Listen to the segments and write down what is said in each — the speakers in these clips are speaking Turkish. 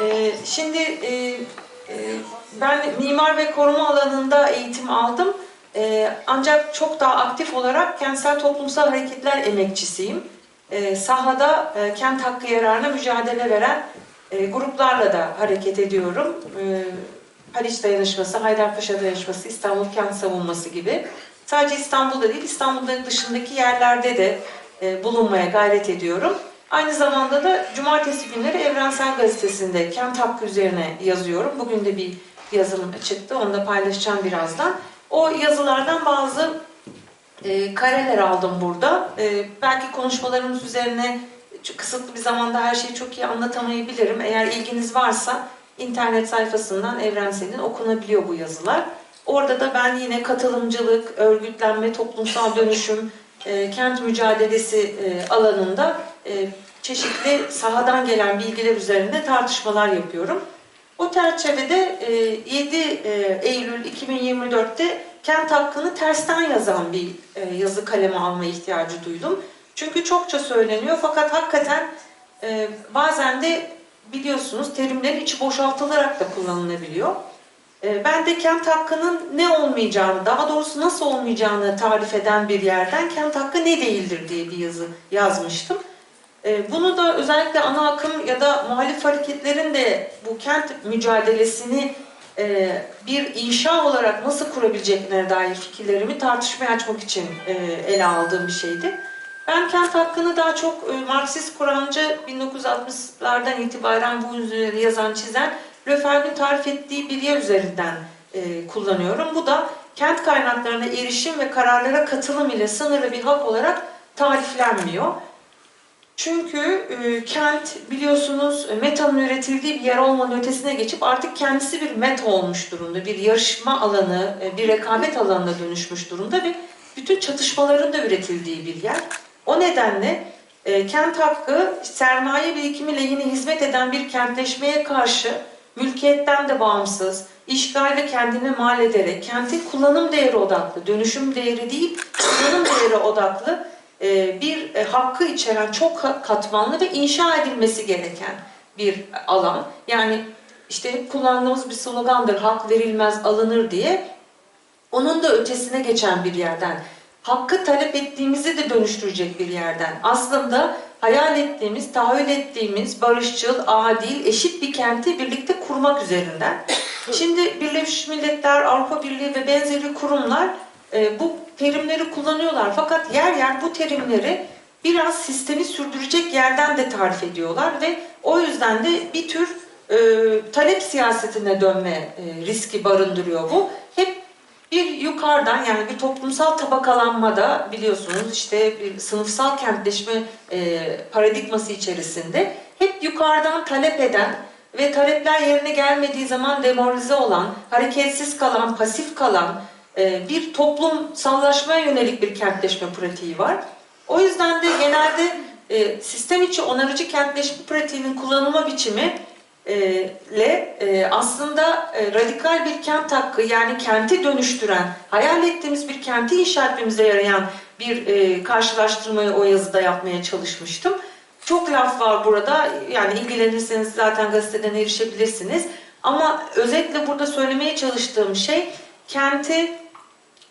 Ee, şimdi e, e, ben mimar ve koruma alanında eğitim aldım. Ee, ancak çok daha aktif olarak kentsel toplumsal hareketler emekçisiyim. Ee, sahada e, kent hakkı yararına mücadele veren e, gruplarla da hareket ediyorum. Ee, Haliç Dayanışması, Haydarpaşa Dayanışması, İstanbul Kent Savunması gibi. Sadece İstanbul'da değil, İstanbul'un dışındaki yerlerde de e, bulunmaya gayret ediyorum. Aynı zamanda da cumartesi günleri Evrensel Gazetesi'nde kent hakkı üzerine yazıyorum. Bugün de bir yazım çıktı, onu da paylaşacağım birazdan. O yazılardan bazı e, kareler aldım burada. E, belki konuşmalarımız üzerine kısıtlı bir zamanda her şeyi çok iyi anlatamayabilirim. Eğer ilginiz varsa internet sayfasından Evrensel'in okunabiliyor bu yazılar. Orada da ben yine katılımcılık, örgütlenme, toplumsal dönüşüm, e, kent mücadelesi e, alanında e, çeşitli sahadan gelen bilgiler üzerinde tartışmalar yapıyorum. O çerçevede e, 7 e, Eylül 2024'te kent hakkını tersten yazan bir e, yazı kaleme alma ihtiyacı duydum. Çünkü çokça söyleniyor fakat hakikaten e, bazen de biliyorsunuz terimlerin içi boşaltılarak da kullanılabiliyor. E, Ben de kent hakkının ne olmayacağını, daha doğrusu nasıl olmayacağını tarif eden bir yerden kent hakkı ne değildir diye bir yazı yazmıştım. E, Bunu da özellikle ana akım ya da muhalif hareketlerin de bu kent mücadelesini e, bir inşa olarak nasıl kurabileceklerine dair fikirlerimi tartışmaya açmak için e, ele aldığım bir şeydi. Ben kent hakkını daha çok e, Marksist kuramcı 1960'lardan itibaren bu üzerine yazan çizen Löfer'in tarif ettiği bir yer üzerinden kullanıyorum. Bu da kent kaynaklarına erişim ve kararlara katılım ile sınırlı bir hak olarak tariflenmiyor. Çünkü e, kent biliyorsunuz e, metanın üretildiği bir yer olmanın ötesine geçip artık kendisi bir meta olmuş durumda. Bir yarışma alanı, e, bir rekabet alanına dönüşmüş durumda ve bütün çatışmaların da üretildiği bir yer. O nedenle e, kent hakkı sermaye birikimi lehine hizmet eden bir kentleşmeye karşı mülkiyetten de bağımsız, işgal ve kendine mal ederek kentin kullanım değeri odaklı, dönüşüm değeri değil, kullanım değeri odaklı bir e, hakkı içeren çok ka- katmanlı ve inşa edilmesi gereken bir alan. Yani işte kullandığımız bir slogandır, hak verilmez alınır diye. Onun da ötesine geçen bir yerden, hakkı talep ettiğimizi de dönüştürecek bir yerden. Aslında hayal ettiğimiz, tahayyül ettiğimiz barışçıl, adil, eşit bir kenti birlikte kurmak üzerinden. Şimdi Birleşmiş Milletler, Avrupa Birliği ve benzeri kurumlar e, bu terimleri kullanıyorlar. Fakat yer yer bu terimleri biraz sistemi sürdürecek yerden de tarif ediyorlar ve o yüzden de bir tür e, talep siyasetine dönme e, riski barındırıyor bu. Hep bir yukarıdan yani bir toplumsal tabakalanmada biliyorsunuz işte bir sınıfsal kentleşme e, paradigması içerisinde hep yukarıdan talep eden ve talepler yerine gelmediği zaman demoralize olan, hareketsiz kalan, pasif kalan bir toplumsallaşmaya yönelik bir kentleşme pratiği var. O yüzden de genelde e, sistem içi onarıcı kentleşme pratiğinin kullanılma biçimi e, ile e, aslında e, radikal bir kent hakkı yani kenti dönüştüren, hayal ettiğimiz bir kenti inşa etmemize yarayan bir e, karşılaştırmayı o yazıda yapmaya çalışmıştım. Çok laf var burada. Yani ilgilenirseniz zaten gazeteden erişebilirsiniz. Ama özetle burada söylemeye çalıştığım şey kenti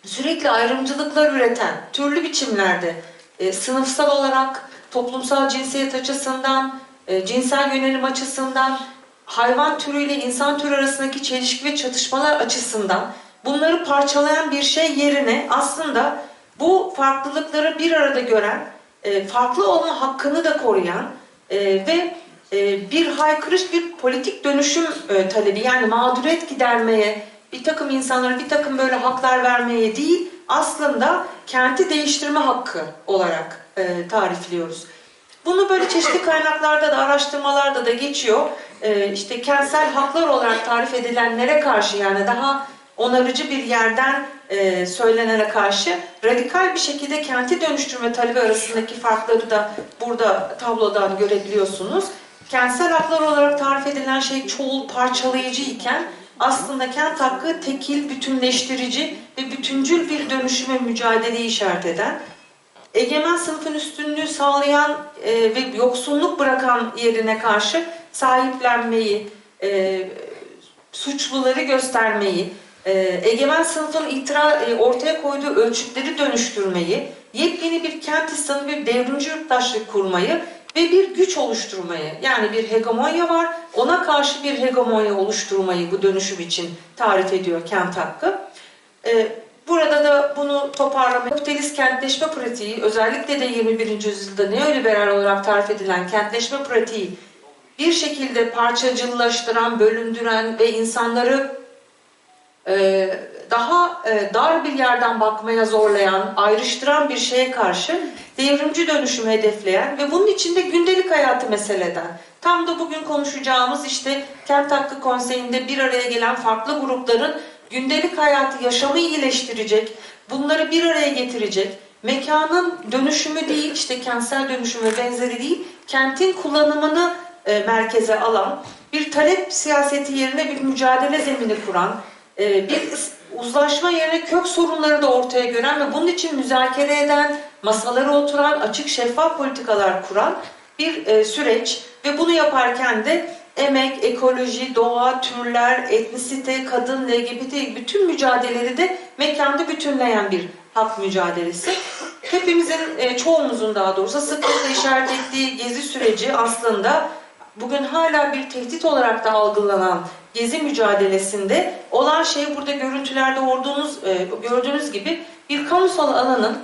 sürekli ayrımcılıklar üreten türlü biçimlerde e, sınıfsal olarak, toplumsal cinsiyet açısından, e, cinsel yönelim açısından, hayvan türüyle insan türü arasındaki çelişki ve çatışmalar açısından bunları parçalayan bir şey yerine aslında bu farklılıkları bir arada gören, e, farklı olma hakkını da koruyan e, ve e, bir haykırış, bir politik dönüşüm e, talebi yani mağduriyet gidermeye, bir takım insanlara bir takım böyle haklar vermeye değil, aslında kenti değiştirme hakkı olarak e, tarifliyoruz. Bunu böyle çeşitli kaynaklarda da araştırmalarda da geçiyor. E, işte kentsel haklar olarak tarif edilenlere karşı yani daha onarıcı bir yerden e, söylenene karşı radikal bir şekilde kenti dönüştürme talebi arasındaki farkları da burada tablodan görebiliyorsunuz. Kentsel haklar olarak tarif edilen şey çoğul parçalayıcı iken aslında kent hakkı tekil, bütünleştirici ve bütüncül bir dönüşüme mücadeleyi işaret eden, egemen sınıfın üstünlüğü sağlayan e, ve yoksunluk bırakan yerine karşı sahiplenmeyi, e, suçluları göstermeyi, e, egemen sınıfın itira, e, ortaya koyduğu ölçütleri dönüştürmeyi, yepyeni bir kent İslamı, bir devrimci yurttaşlık kurmayı ve bir güç oluşturmayı, yani bir hegemonya var, ona karşı bir hegemonya oluşturmayı bu dönüşüm için tarif ediyor kent hakkı. E, burada da bunu toparlamak, kapitalist kentleşme pratiği, özellikle de 21. yüzyılda neoliberal olarak tarif edilen kentleşme pratiği bir şekilde parçacıllaştıran, bölündüren ve insanları e, daha e, dar bir yerden bakmaya zorlayan, ayrıştıran bir şeye karşı devrimci dönüşümü hedefleyen ve bunun içinde gündelik hayatı meseleden, tam da bugün konuşacağımız işte Kent Hakkı Konseyi'nde bir araya gelen farklı grupların gündelik hayatı, yaşamı iyileştirecek, bunları bir araya getirecek, mekanın dönüşümü değil, işte kentsel dönüşüm ve benzeri değil, kentin kullanımını e, merkeze alan, bir talep siyaseti yerine bir mücadele zemini kuran, e, bir uzlaşma yerine kök sorunları da ortaya gören ve bunun için müzakere eden, masalara oturan, açık şeffaf politikalar kuran bir e, süreç ve bunu yaparken de emek, ekoloji, doğa, türler, etnisite, kadın, LGBT bütün mücadeleleri de mekanda bütünleyen bir hak mücadelesi. Hepimizin, e, çoğumuzun daha doğrusu sıklıkla işaret ettiği gezi süreci aslında bugün hala bir tehdit olarak da algılanan gezi mücadelesinde olan şey burada görüntülerde ordunuz, e, gördüğünüz gibi bir kamusal alanın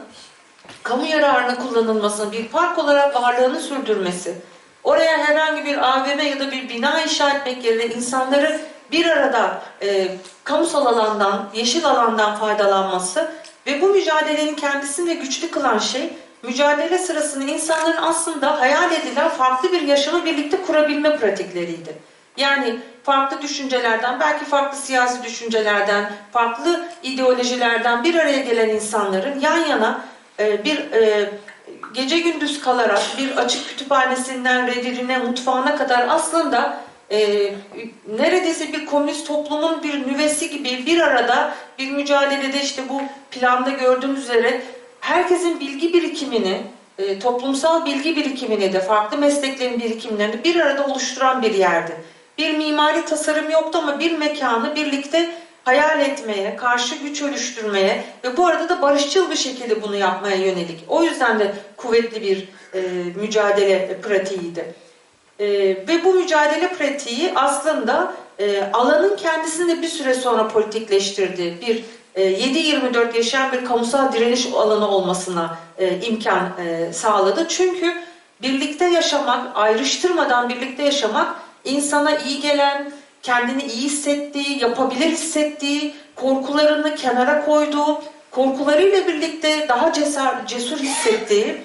kamu yararına kullanılmasını, bir park olarak varlığını sürdürmesi, oraya herhangi bir AVM ya da bir bina inşa etmek yerine insanları bir arada e, kamusal alandan, yeşil alandan faydalanması ve bu mücadelenin kendisini de güçlü kılan şey mücadele sırasında insanların aslında hayal edilen farklı bir yaşamı birlikte kurabilme pratikleriydi. Yani farklı düşüncelerden, belki farklı siyasi düşüncelerden, farklı ideolojilerden bir araya gelen insanların yan yana e, bir e, gece gündüz kalarak bir açık kütüphanesinden revirine, mutfağına kadar aslında e, neredeyse bir komünist toplumun bir nüvesi gibi bir arada bir mücadelede işte bu planda gördüğünüz üzere herkesin bilgi birikimini, e, toplumsal bilgi birikimini de farklı mesleklerin birikimlerini bir arada oluşturan bir yerdi. Bir mimari tasarım yoktu ama bir mekanı birlikte hayal etmeye, karşı güç oluşturmaya ve bu arada da barışçıl bir şekilde bunu yapmaya yönelik. O yüzden de kuvvetli bir e, mücadele pratiğiydi. E, ve bu mücadele pratiği aslında e, alanın kendisini de bir süre sonra politikleştirdi. Bir e, 7-24 yaşayan bir kamusal direniş alanı olmasına e, imkan e, sağladı. Çünkü birlikte yaşamak, ayrıştırmadan birlikte yaşamak insana iyi gelen, kendini iyi hissettiği, yapabilir hissettiği, korkularını kenara koyduğu, korkularıyla birlikte daha cesur, cesur hissettiği,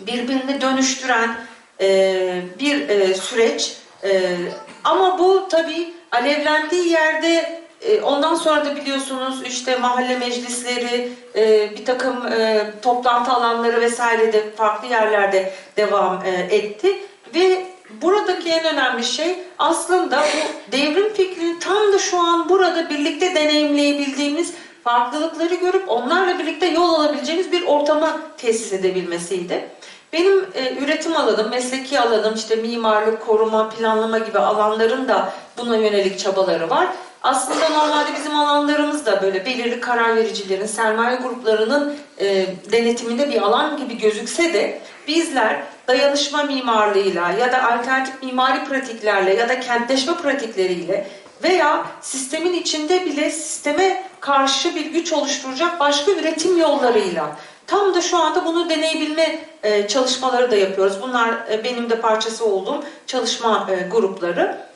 birbirini dönüştüren e, bir e, süreç. E, ama bu tabii alevlendiği yerde e, ondan sonra da biliyorsunuz işte mahalle meclisleri, e, bir takım e, toplantı alanları vesaire de farklı yerlerde devam e, etti ve buradaki en önemli şey aslında bu devrim fikrini tam da şu an burada birlikte deneyimleyebildiğimiz farklılıkları görüp onlarla birlikte yol alabileceğimiz bir ortama tesis edebilmesiydi. Benim e, üretim alanım, mesleki alanım, işte mimarlık, koruma, planlama gibi alanların da buna yönelik çabaları var. Aslında normalde bizim alanlarımız da böyle belirli karar vericilerin, sermaye gruplarının e, denetiminde bir alan gibi gözükse de bizler dayanışma mimarlığıyla ya da alternatif mimari pratiklerle ya da kentleşme pratikleriyle veya sistemin içinde bile sisteme karşı bir güç oluşturacak başka üretim yollarıyla tam da şu anda bunu deneyebilme e, çalışmaları da yapıyoruz. Bunlar e, benim de parçası olduğum çalışma e, grupları.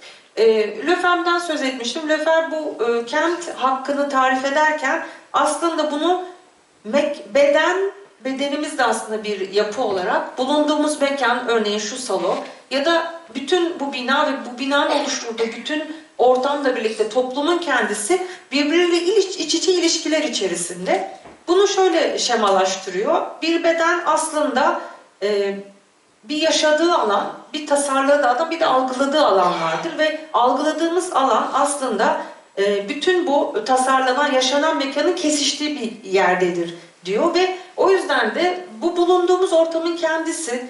Löfer'den söz etmiştim. Löfer bu kent hakkını tarif ederken aslında bunu beden bedenimiz de aslında bir yapı olarak bulunduğumuz mekan örneğin şu salon ya da bütün bu bina ve bu binanın oluşturduğu bütün ortamla birlikte toplumun kendisi birbiriyle iç, iç içe ilişkiler içerisinde. Bunu şöyle şemalaştırıyor. Bir beden aslında e, bir yaşadığı alan, bir tasarladığı alan, bir de algıladığı alan vardır ve algıladığımız alan aslında e, bütün bu tasarlanan, yaşanan mekanın kesiştiği bir yerdedir diyor ve o yüzden de bu bulunduğumuz ortamın kendisi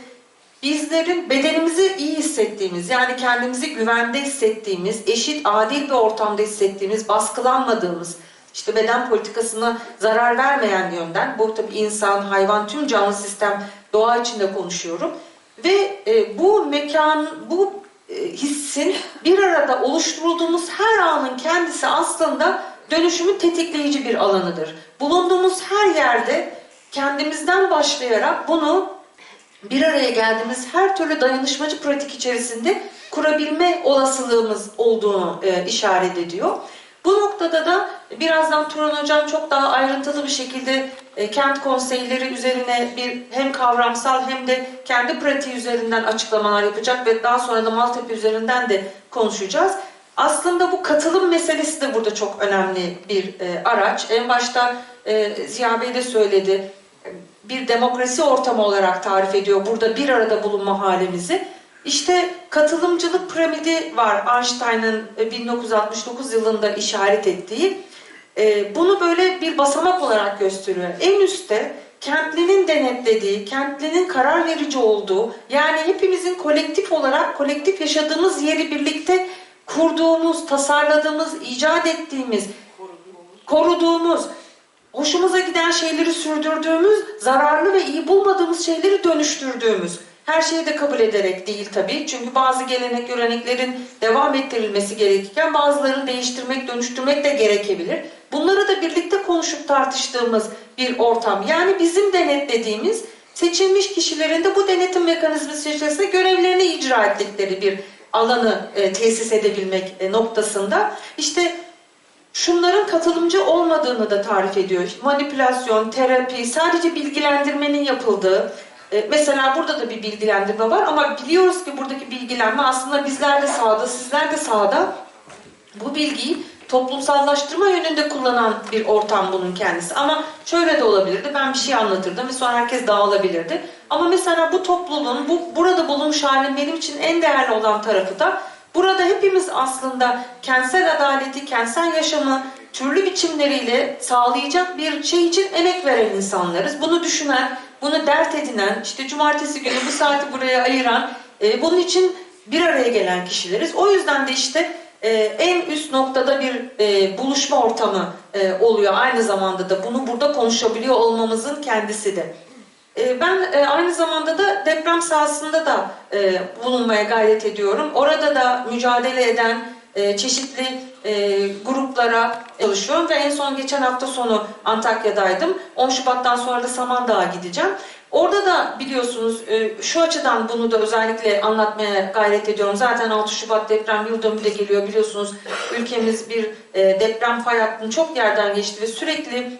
bizlerin bedenimizi iyi hissettiğimiz, yani kendimizi güvende hissettiğimiz, eşit, adil bir ortamda hissettiğimiz, baskılanmadığımız, işte beden politikasına zarar vermeyen yönden, bu tabii insan, hayvan, tüm canlı sistem, doğa içinde konuşuyorum. Ve e, bu mekan, bu e, hissin bir arada oluşturulduğumuz her anın kendisi aslında dönüşümün tetikleyici bir alanıdır. Bulunduğumuz her yerde kendimizden başlayarak bunu bir araya geldiğimiz her türlü dayanışmacı pratik içerisinde kurabilme olasılığımız olduğunu e, işaret ediyor. Bu noktada da birazdan Turan Hocam çok daha ayrıntılı bir şekilde e, kent konseyleri üzerine bir hem kavramsal hem de kendi pratiği üzerinden açıklamalar yapacak ve daha sonra da Maltepe üzerinden de konuşacağız. Aslında bu katılım meselesi de burada çok önemli bir e, araç. En başta e, Ziya Bey de söyledi. Bir demokrasi ortamı olarak tarif ediyor burada bir arada bulunma halimizi. İşte katılımcılık piramidi var Einstein'ın e, 1969 yılında işaret ettiği. E, Bunu böyle bir basamak olarak gösteriyor. En üstte kentlinin denetlediği, kentlinin karar verici olduğu, yani hepimizin kolektif olarak kolektif yaşadığımız yeri birlikte kurduğumuz, tasarladığımız, icat ettiğimiz, koruduğumuz, hoşumuza giden şeyleri sürdürdüğümüz, zararlı ve iyi bulmadığımız şeyleri dönüştürdüğümüz. Her şeyi de kabul ederek değil tabii. Çünkü bazı gelenek göreneklerin devam ettirilmesi gerekirken bazılarını değiştirmek, dönüştürmek de gerekebilir. Bunları da birlikte konuşup tartıştığımız bir ortam. Yani bizim denetlediğimiz seçilmiş kişilerin de bu denetim mekanizması içerisinde görevlerini icra ettikleri bir alanı e, tesis edebilmek e, noktasında. İşte şunların katılımcı olmadığını da tarif ediyor. Manipülasyon, terapi, sadece bilgilendirmenin yapıldığı, e, mesela burada da bir bilgilendirme var ama biliyoruz ki buradaki bilgilenme aslında bizler de sahada, sizler de sahada bu bilgiyi toplumsallaştırma yönünde kullanan bir ortam bunun kendisi. Ama şöyle de olabilirdi. Ben bir şey anlatırdım ve sonra herkes dağılabilirdi. Ama mesela bu topluluğun, bu burada bulunmuş halin benim için en değerli olan tarafı da burada hepimiz aslında kentsel adaleti, kentsel yaşamı türlü biçimleriyle sağlayacak bir şey için emek veren insanlarız. Bunu düşünen, bunu dert edinen, işte cumartesi günü bu saati buraya ayıran, e, bunun için bir araya gelen kişileriz. O yüzden de işte e, en üst noktada bir e, buluşma ortamı e, oluyor. Aynı zamanda da bunu burada konuşabiliyor olmamızın kendisi de. E, ben e, aynı zamanda da deprem sahasında da e, bulunmaya gayret ediyorum. Orada da mücadele eden e, çeşitli gruplara çalışıyorum ve en son geçen hafta sonu Antakya'daydım. 10 Şubat'tan sonra da Samandağ'a gideceğim. Orada da biliyorsunuz şu açıdan bunu da özellikle anlatmaya gayret ediyorum. Zaten 6 Şubat deprem yıl de geliyor biliyorsunuz. Ülkemiz bir deprem fay hattını çok yerden geçti ve sürekli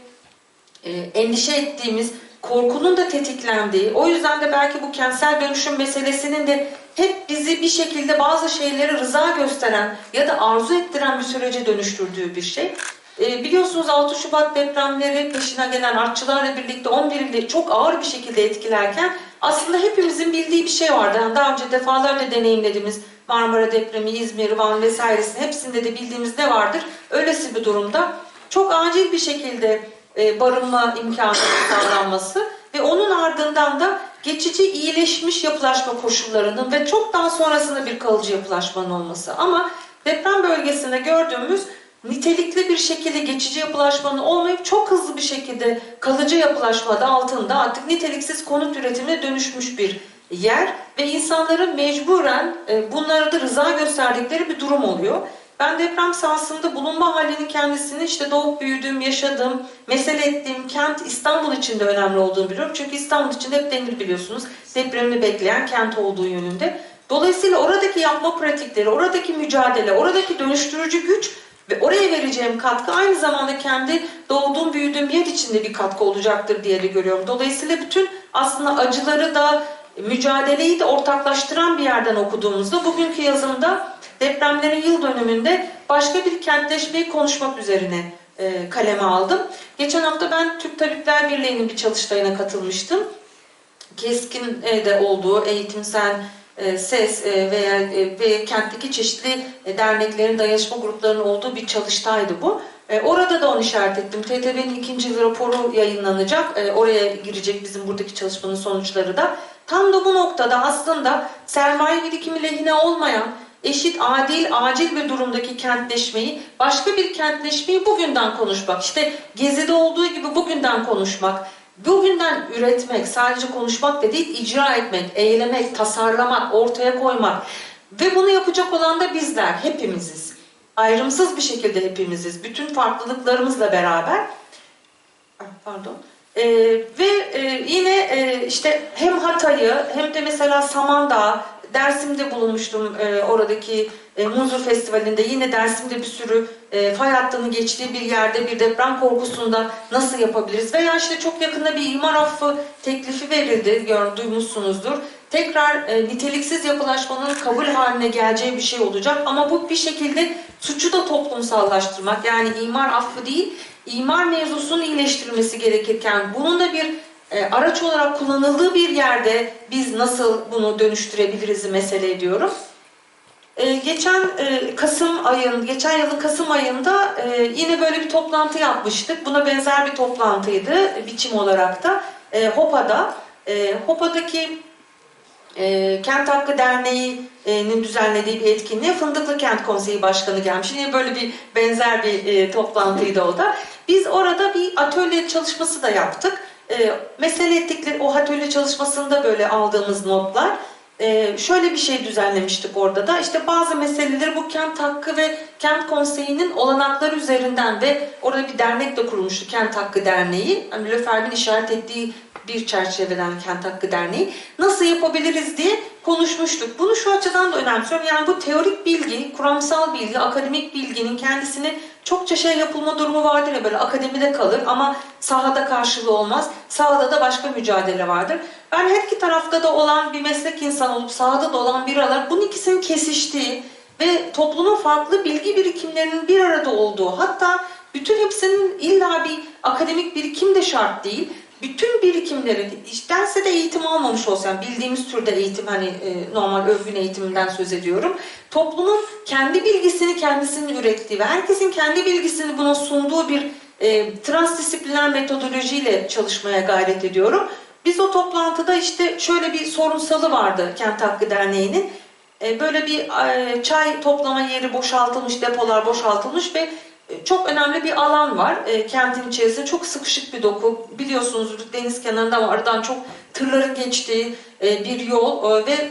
endişe ettiğimiz, korkunun da tetiklendiği, o yüzden de belki bu kentsel dönüşüm meselesinin de hep bizi bir şekilde bazı şeyleri rıza gösteren ya da arzu ettiren bir sürece dönüştürdüğü bir şey. E, biliyorsunuz 6 Şubat depremleri peşine gelen artçılarla birlikte 11 ili çok ağır bir şekilde etkilerken aslında hepimizin bildiği bir şey vardı. Yani daha önce defalarca deneyimlediğimiz Marmara depremi, İzmir, Van vesairesinin hepsinde de bildiğimiz ne vardır? Öylesi bir durumda çok acil bir şekilde e, barınma imkanı sağlanması ve onun ardından da geçici iyileşmiş yapılaşma koşullarının ve çok daha sonrasında bir kalıcı yapılaşmanın olması. Ama deprem bölgesinde gördüğümüz nitelikli bir şekilde geçici yapılaşmanın olmayıp çok hızlı bir şekilde kalıcı yapılaşmada altında artık niteliksiz konut üretimine dönüşmüş bir yer ve insanların mecburen e, bunlara da rıza gösterdikleri bir durum oluyor. Ben deprem sahasında bulunma halinin kendisini işte doğup büyüdüğüm, yaşadığım, mesele ettiğim kent İstanbul için de önemli olduğunu biliyorum. Çünkü İstanbul için hep denir biliyorsunuz depremini bekleyen kent olduğu yönünde. Dolayısıyla oradaki yapma pratikleri, oradaki mücadele, oradaki dönüştürücü güç ve oraya vereceğim katkı aynı zamanda kendi doğduğum, büyüdüğüm yer içinde bir katkı olacaktır diye de görüyorum. Dolayısıyla bütün aslında acıları da mücadeleyi de ortaklaştıran bir yerden okuduğumuzda bugünkü yazımda depremlerin yıl dönümünde başka bir kentleşmeyi konuşmak üzerine e, kaleme aldım. Geçen hafta ben Türk Tabipler Birliği'nin bir çalıştayına katılmıştım. Keskin e, de olduğu eğitimsel e, ses e, veya ve kentteki çeşitli derneklerin, dayanışma gruplarının olduğu bir çalıştaydı bu. Orada da onu işaret ettim. TTB'nin ikinci raporu yayınlanacak. Oraya girecek bizim buradaki çalışmanın sonuçları da. Tam da bu noktada aslında sermaye birikimi lehine olmayan, eşit, adil, acil bir durumdaki kentleşmeyi, başka bir kentleşmeyi bugünden konuşmak. İşte Gezi'de olduğu gibi bugünden konuşmak, bugünden üretmek, sadece konuşmak da değil, icra etmek, eylemek, tasarlamak, ortaya koymak. Ve bunu yapacak olan da bizler, hepimiziz. Ayrımsız bir şekilde hepimiziz, bütün farklılıklarımızla beraber. Ah, Pardon. Ee, ve e, yine e, işte hem Hatay'ı hem de mesela Samandağ, Dersim'de bulunmuştum e, oradaki e, Munzur Festivali'nde yine Dersim'de bir sürü e, fay hattının geçtiği bir yerde bir deprem korkusunda nasıl yapabiliriz? Veya işte çok yakında bir imar affı teklifi verildi, gör, duymuşsunuzdur. Tekrar e, niteliksiz yapılaşmanın kabul haline geleceği bir şey olacak ama bu bir şekilde suçu da toplumsallaştırmak yani imar affı değil, imar mevzusunun iyileştirilmesi gerekirken bunun da bir e, araç olarak kullanıldığı bir yerde biz nasıl bunu dönüştürebiliriz mesele ediyorum. E, geçen e, Kasım ayın, geçen yılın Kasım ayında e, yine böyle bir toplantı yapmıştık. Buna benzer bir toplantıydı biçim olarak da. HOPA'da, HOPA'daki Kent Hakkı Derneği'nin düzenlediği bir etkinliğe Fındıklı Kent Konseyi Başkanı gelmiş. Yine böyle bir benzer bir e, toplantıydı o da. Biz orada bir atölye çalışması da yaptık. E, mesele ettikleri o atölye çalışmasında böyle aldığımız notlar. e, şöyle bir şey düzenlemiştik orada da. İşte bazı meseleleri bu kent hakkı ve kent konseyinin olanakları üzerinden ve orada bir dernek de kurulmuştu. Kent Hakkı Derneği. Hani Löferbin işaret ettiği bir çerçeveden Kent Hakkı Derneği nasıl yapabiliriz diye konuşmuştuk. Bunu şu açıdan da önemsiyorum. Yani bu teorik bilgi, kuramsal bilgi, akademik bilginin kendisini çokça şey yapılma durumu vardır ya böyle akademide kalır ama sahada karşılığı olmaz. Sahada da başka mücadele vardır. Ben her iki tarafta da olan bir meslek insanı olup sahada da olan bir aralar bunun ikisinin kesiştiği ve toplumun farklı bilgi birikimlerinin bir arada olduğu hatta bütün hepsinin illa bir akademik birikim de şart değil bütün birikimlerin, derse de eğitim almamış olsam, bildiğimiz türde eğitim, hani e, normal övgün eğitiminden söz ediyorum. Toplumun kendi bilgisini kendisinin ürettiği ve herkesin kendi bilgisini buna sunduğu bir e, transdisipliner metodolojiyle çalışmaya gayret ediyorum. Biz o toplantıda işte şöyle bir sorunsalı vardı Kent Hakkı Derneği'nin. E, böyle bir e, çay toplama yeri boşaltılmış, depolar boşaltılmış ve e, çok önemli bir alan var. Kentin içerisinde çok sıkışık bir doku. Biliyorsunuz deniz kenarında ama aradan çok tırların geçtiği bir yol ve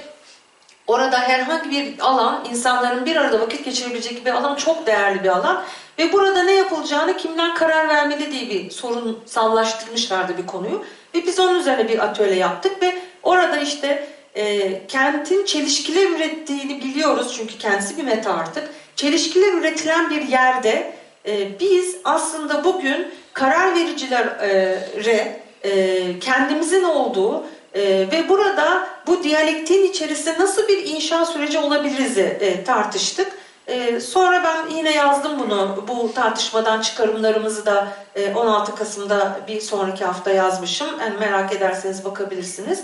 orada herhangi bir alan, insanların bir arada vakit geçirebilecek bir alan çok değerli bir alan. Ve burada ne yapılacağını kimler karar vermeli diye bir sorunsallaştırmışlardı bir konuyu. Ve biz onun üzerine bir atölye yaptık ve orada işte e, kentin çelişkiler ürettiğini biliyoruz çünkü kendisi bir meta artık. Çelişkiler üretilen bir yerde e, biz aslında bugün karar vericilere e, kendimizin olduğu e, ve burada bu diyalektiğin içerisinde nasıl bir inşa süreci olabiliriz e, tartıştık. E, sonra ben yine yazdım bunu, bu tartışmadan çıkarımlarımızı da e, 16 Kasım'da bir sonraki hafta yazmışım. Yani merak ederseniz bakabilirsiniz.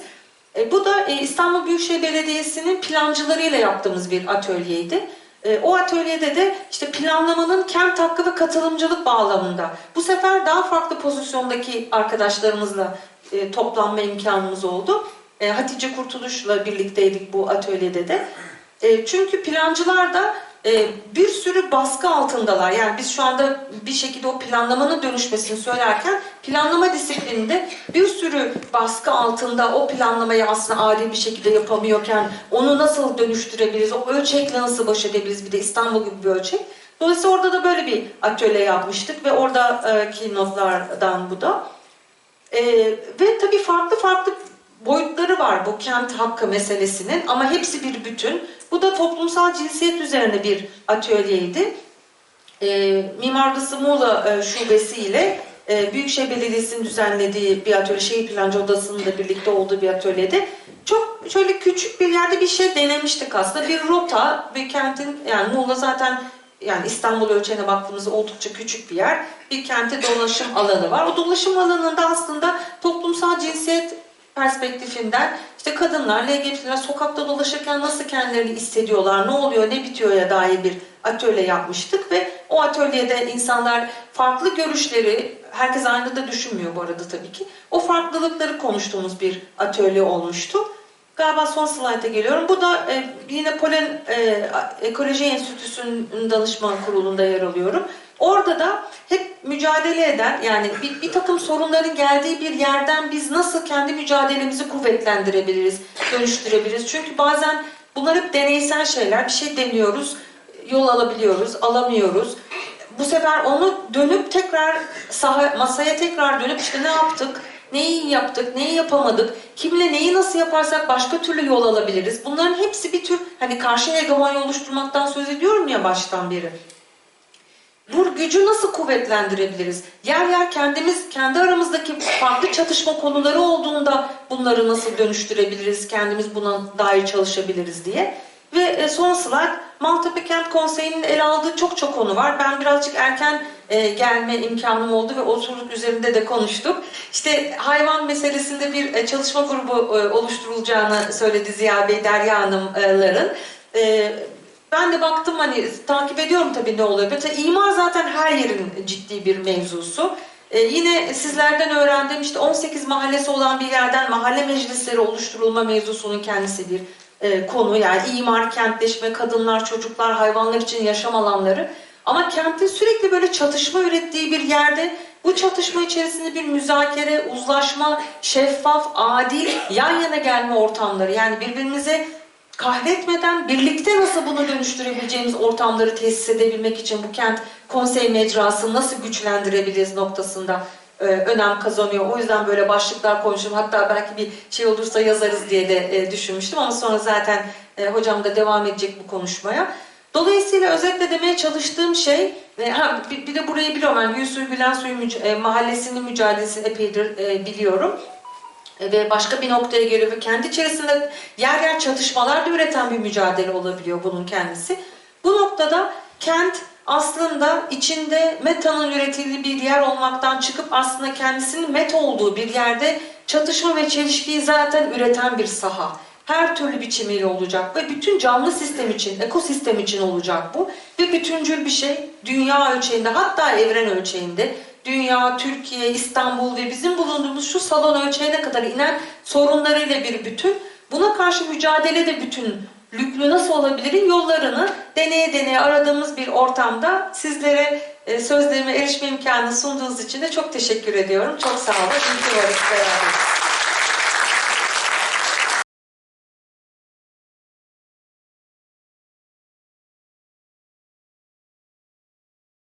E, bu da e, İstanbul Büyükşehir Belediyesi'nin plancılarıyla yaptığımız bir atölyeydi. E, o atölyede de işte planlamanın kent hakkı ve katılımcılık bağlamında bu sefer daha farklı pozisyondaki arkadaşlarımızla e, toplanma imkanımız oldu. E, Hatice Kurtuluş'la birlikteydik bu atölyede de. E, çünkü plancılar da e, bir sürü baskı altındalar. Yani biz şu anda bir şekilde o planlamanın dönüşmesini söylerken planlama disiplininde bir sürü baskı altında o planlamayı aslında adil bir şekilde yapamıyorken onu nasıl dönüştürebiliriz, o ölçekle nasıl baş edebiliriz bir de İstanbul gibi bir ölçek. Dolayısıyla orada da böyle bir atölye yapmıştık ve oradaki notlardan bu da. E, ve tabii farklı farklı boyutları var bu kent hakkı meselesinin ama hepsi bir bütün. Bu da toplumsal cinsiyet üzerine bir atölyeydi. E, Mimar Gısı Muğla e, Şubesi e, Büyükşehir Belediyesi'nin düzenlediği bir atölye, şehir plancı odasının da birlikte olduğu bir atölyede çok şöyle küçük bir yerde bir şey denemiştik aslında. Bir rota ve kentin yani Muğla zaten yani İstanbul ölçeğine baktığımızda oldukça küçük bir yer. Bir kenti dolaşım alanı var. O dolaşım alanında aslında toplumsal cinsiyet perspektifinden işte kadınlar, LGBT'ler sokakta dolaşırken nasıl kendilerini hissediyorlar, ne oluyor, ne bitiyor'ya dair bir atölye yapmıştık ve o atölyede insanlar farklı görüşleri, herkes aynı da düşünmüyor bu arada tabii ki, o farklılıkları konuştuğumuz bir atölye olmuştu. Galiba son slayta geliyorum. Bu da e, yine Polen e, Ekoloji Enstitüsü'nün danışman kurulunda yer alıyorum. Orada da hep mücadele eden yani bir, bir takım sorunların geldiği bir yerden biz nasıl kendi mücadelemizi kuvvetlendirebiliriz, dönüştürebiliriz. Çünkü bazen bunlar hep deneysel şeyler. Bir şey deniyoruz, yol alabiliyoruz, alamıyoruz. Bu sefer onu dönüp tekrar saha, masaya tekrar dönüp işte ne yaptık, neyi yaptık, neyi yapamadık, kimle neyi nasıl yaparsak başka türlü yol alabiliriz. Bunların hepsi bir tür hani karşı hegemonya oluşturmaktan söz ediyorum ya baştan beri. Bu gücü nasıl kuvvetlendirebiliriz? Yer yer kendimiz, kendi aramızdaki farklı çatışma konuları olduğunda bunları nasıl dönüştürebiliriz, kendimiz buna dair çalışabiliriz diye. Ve e, son slide, Maltepe Kent Konseyi'nin ele aldığı çok çok konu var. Ben birazcık erken e, gelme imkanım oldu ve oturduk üzerinde de konuştuk. İşte hayvan meselesinde bir e, çalışma grubu oluşturulacağını söyledi Ziya Bey, Derya Hanımların. Ben de baktım hani takip ediyorum tabii ne oluyor. Mesela imar zaten her yerin ciddi bir mevzusu. Ee, yine sizlerden öğrendim işte 18 mahallesi olan bir yerden mahalle meclisleri oluşturulma mevzusunun kendisi bir e, konu. Yani imar, kentleşme, kadınlar, çocuklar, hayvanlar için yaşam alanları. Ama kentin sürekli böyle çatışma ürettiği bir yerde bu çatışma içerisinde bir müzakere, uzlaşma, şeffaf, adil, yan yana gelme ortamları. Yani birbirimize kahretmeden birlikte nasıl bunu dönüştürebileceğimiz ortamları tesis edebilmek için bu kent konsey mecrasını nasıl güçlendirebiliriz noktasında e, önem kazanıyor. O yüzden böyle başlıklar konuşurum. Hatta belki bir şey olursa yazarız diye de e, düşünmüştüm ama sonra zaten e, hocam da devam edecek bu konuşmaya. Dolayısıyla özetle demeye çalıştığım şey, e, ha, bir, bir de burayı biliyorum. Yani Gülsuy Gülensuy müc- e, mahallesinin mücadelesini epeydir e, biliyorum ve başka bir noktaya geliyor ve kendi içerisinde yer yer çatışmalar da üreten bir mücadele olabiliyor bunun kendisi. Bu noktada kent aslında içinde metanın üretildiği bir yer olmaktan çıkıp aslında kendisinin meta olduğu bir yerde çatışma ve çelişkiyi zaten üreten bir saha. Her türlü biçimiyle olacak ve bütün canlı sistem için, ekosistem için olacak bu. Ve bütüncül bir şey dünya ölçeğinde hatta evren ölçeğinde dünya, Türkiye, İstanbul ve bizim bulunduğumuz şu salon ölçeğine kadar inen sorunlarıyla bir bütün. Buna karşı mücadele de bütünlüklü nasıl olabilirin yollarını deneye deneye aradığımız bir ortamda sizlere e, sözlerime erişme imkanı sunduğunuz için de çok teşekkür ediyorum. Çok sağ olun. İyi ki.